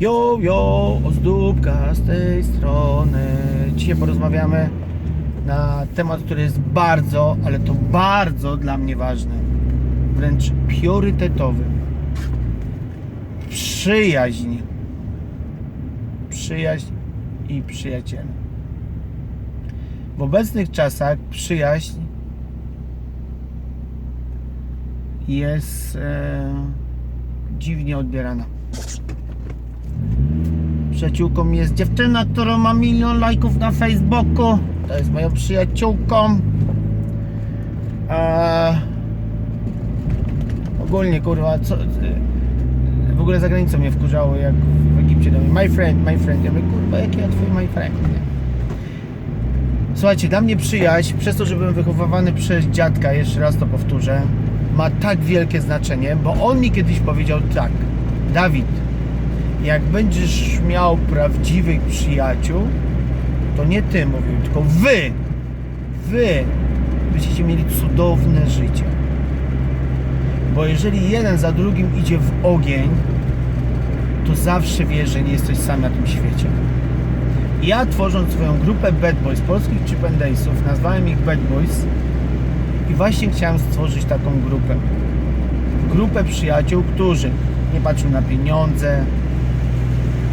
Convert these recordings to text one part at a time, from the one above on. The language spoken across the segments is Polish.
Jo, jo, ozdóbka z tej strony. Dzisiaj porozmawiamy na temat, który jest bardzo, ale to bardzo dla mnie ważny. Wręcz priorytetowy. Przyjaźń. Przyjaźń i przyjaciele. W obecnych czasach przyjaźń jest e, dziwnie odbierana. Przyjaciółką jest dziewczyna, która ma milion lajków na Facebooku. To jest moją przyjaciółką. Eee, ogólnie kurwa, co, w ogóle za granicą mnie wkurzało, jak w Egipcie do mnie, my friend, my friend. Ja mówię, kurwa, jaki ja twój my friend, nie? Słuchajcie, dla mnie przyjaźń, przez to, że byłem wychowywany przez dziadka, jeszcze raz to powtórzę, ma tak wielkie znaczenie, bo on mi kiedyś powiedział tak, Dawid, jak będziesz miał prawdziwych przyjaciół, to nie ty mówił, tylko wy, wy będziecie mieli cudowne życie. Bo jeżeli jeden za drugim idzie w ogień, to zawsze wiesz, że nie jesteś sam na tym świecie. Ja tworząc swoją grupę Bad Boys, polskich Chip nazwałem ich Bad Boys i właśnie chciałem stworzyć taką grupę. Grupę przyjaciół, którzy nie patrzą na pieniądze,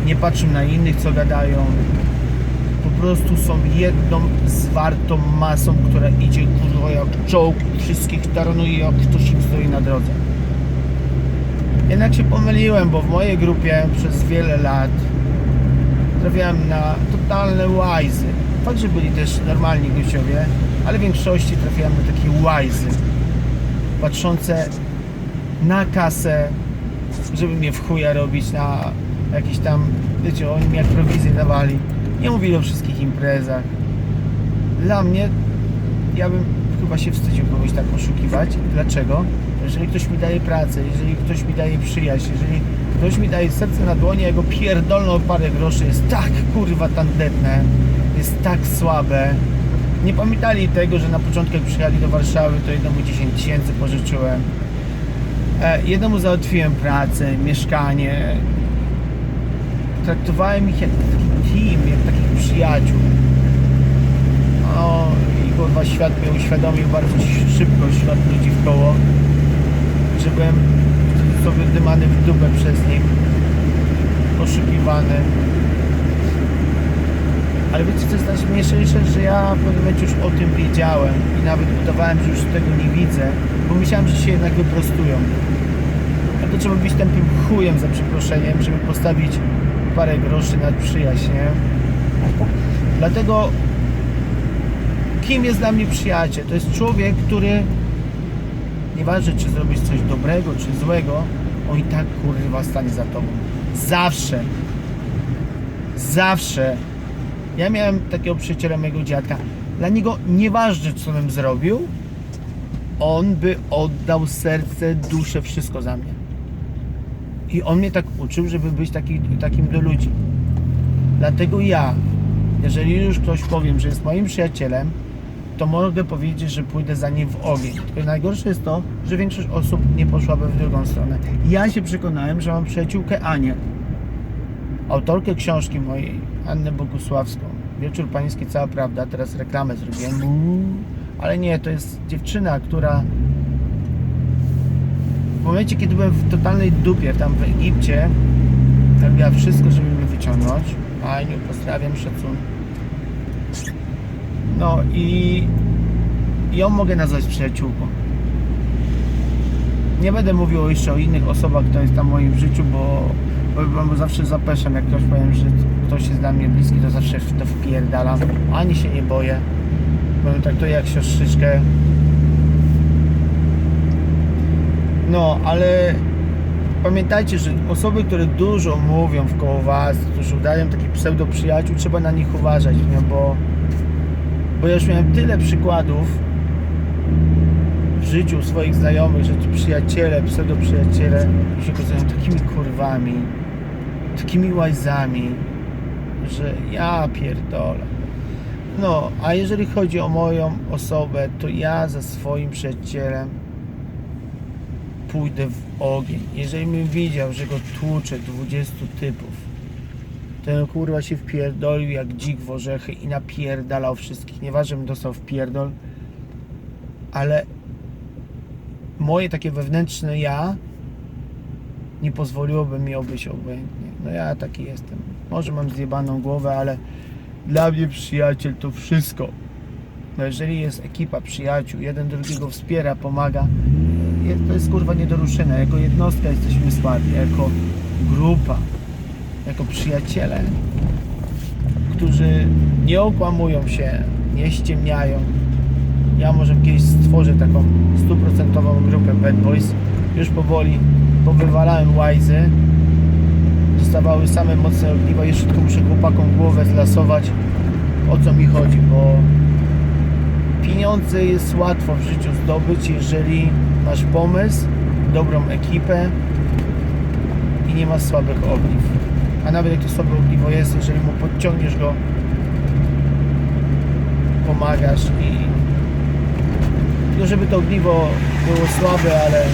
nie patrzą na innych, co gadają. Po prostu są jedną zwartą masą, która idzie kurwa jak czołg, wszystkich taranuje jak ktoś im stoi na drodze. Jednak się pomyliłem, bo w mojej grupie przez wiele lat trafiałem na totalne łajzy. Fakt, że byli też normalni gościowie, ale w większości trafiałem na takie łajzy. Patrzące na kasę, żeby mnie w chuja robić na jakieś tam, wiecie, oni jak prowizję dawali. Nie mówili o wszystkich imprezach. Dla mnie, ja bym chyba się wstydził kogoś tak oszukiwać. Dlaczego? Jeżeli ktoś mi daje pracę, jeżeli ktoś mi daje przyjaźń, jeżeli ktoś mi daje serce na dłonie, jego pierdolną parę groszy jest tak kurwa tandetne, jest tak słabe. Nie pamiętali tego, że na początku jak przyjechali do Warszawy, to jednemu 10 tysięcy pożyczyłem. E, jednemu załatwiłem pracę, mieszkanie. Traktowałem ich jak taki team, jak takich przyjaciół. O, i kurwa świat mnie uświadomił bardzo szybko, świat ludzi w koło, że byłem sobie dymany w dupę przez nich, oszukiwany. Ale wiecie co jest najśmieszniejsze, że ja w pewnym momencie już o tym wiedziałem i nawet udawałem, że już tego nie widzę, bo myślałem, że się jednak wyprostują. A to trzeba być tępym chujem za przeproszeniem, żeby postawić parę groszy nad przyjaźń, nie? Dlatego kim jest dla mnie przyjaciel? To jest człowiek, który nieważne czy zrobisz coś dobrego czy złego, on i tak kurwa stanie za tobą. Zawsze. Zawsze. Ja miałem takiego przyjaciela mojego dziadka. Dla niego nieważne co bym zrobił, on by oddał serce, duszę, wszystko za mnie. I on mnie tak uczył, żeby być taki, takim do ludzi. Dlatego ja, jeżeli już ktoś powiem, że jest moim przyjacielem, to mogę powiedzieć, że pójdę za nim w ogień. Tylko najgorsze jest to, że większość osób nie poszłaby w drugą stronę. Ja się przekonałem, że mam przyjaciółkę Anię, autorkę książki mojej, Annę Bogusławską. Wieczór Pański, cała prawda. Teraz reklamę zrobiłem. Ale nie, to jest dziewczyna, która momencie, kiedy byłem w totalnej dupie tam w Egipcie, robiła wszystko, żeby mnie wyciągnąć. Aniu, pozdrawiam, szacun. No i ją mogę nazwać przyjaciółką. Nie będę mówił jeszcze o innych osobach, kto jest tam w moim życiu, bo, bo, bo zawsze zapeszam, jak ktoś powiem, że ktoś jest dla mnie bliski, to zawsze w to wpierdalam. Ani się nie boję, bo ją traktuję jak siostrzyczkę. No, ale pamiętajcie, że osoby, które dużo mówią w koło was, którzy udają takich pseudo przyjaciół, trzeba na nich uważać, nie? bo bo ja już miałem tyle przykładów w życiu swoich znajomych, że ci przyjaciele, pseudo-przyjaciele się okazują takimi kurwami, takimi łajzami, że ja pierdolę. No, a jeżeli chodzi o moją osobę, to ja za swoim przyjacielem pójdę w ogień. Jeżeli bym widział, że go tłucze 20 typów, ten kurwa się wpierdolił jak dzik w orzechy i napierdalał wszystkich. Nieważne, bym dostał w pierdol, ale moje takie wewnętrzne ja nie pozwoliłoby mi obejść obojętnie. No ja taki jestem. Może mam zjebaną głowę, ale dla mnie przyjaciel to wszystko. No jeżeli jest ekipa przyjaciół, jeden drugiego wspiera, pomaga, to jest kurwa nie do ruszenia. Jako jednostka jesteśmy słabi, jako grupa, jako przyjaciele, którzy nie okłamują się, nie ściemniają. Ja może kiedyś stworzę taką stuprocentową grupę Bad Boys. Już powoli powywalałem łajzy. Zostawały same mocne ogniwa. Jeszcze tylko muszę chłopakom głowę zlasować o co mi chodzi, bo pieniądze jest łatwo w życiu zdobyć, jeżeli masz pomysł, dobrą ekipę i nie masz słabych ogniw. A nawet jak to słabe ogniwo jest, jeżeli mu podciągniesz go, pomagasz i no żeby to ogniwo było słabe, ale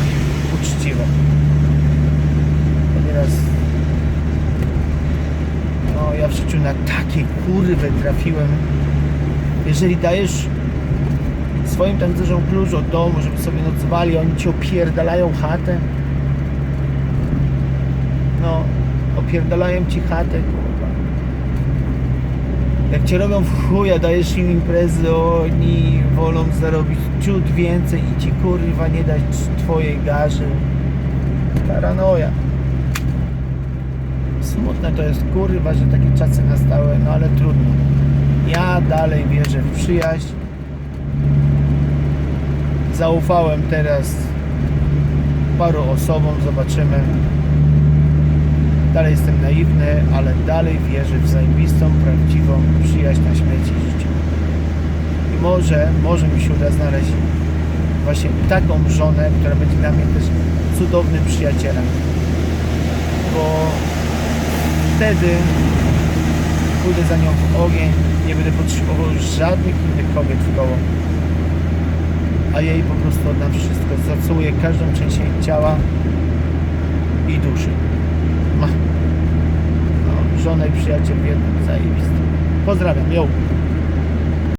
uczciwe. Bo nieraz no ja w życiu na takie kurwy trafiłem. Jeżeli dajesz swoim tancerzom klucz od domu, żeby sobie nocowali, oni ci opierdalają chatę. No, opierdalają ci chatę, kurwa. Jak cię robią w chuja, dajesz im imprezy, oni wolą zarobić ciut więcej i ci kurwa nie dać twojej garzy. Paranoja. Smutne to jest kurwa, że takie czasy nastały, no ale trudno. Ja dalej wierzę w przyjaźń. Zaufałem teraz paru osobom, zobaczymy. Dalej jestem naiwny, ale dalej wierzę w zajebistą, prawdziwą przyjaźń na śmierć i. I może, może mi się uda znaleźć właśnie taką żonę, która będzie dla mnie też cudownym przyjacielem. Bo wtedy pójdę za nią w ogień, nie będę potrzebował żadnych innych kobiet w koło. A jej po prostu oddam wszystko. Zacałuję każdą część jej ciała i duszy. Ma. No, żona i przyjaciel w jednym zajebisty. Pozdrawiam, ją.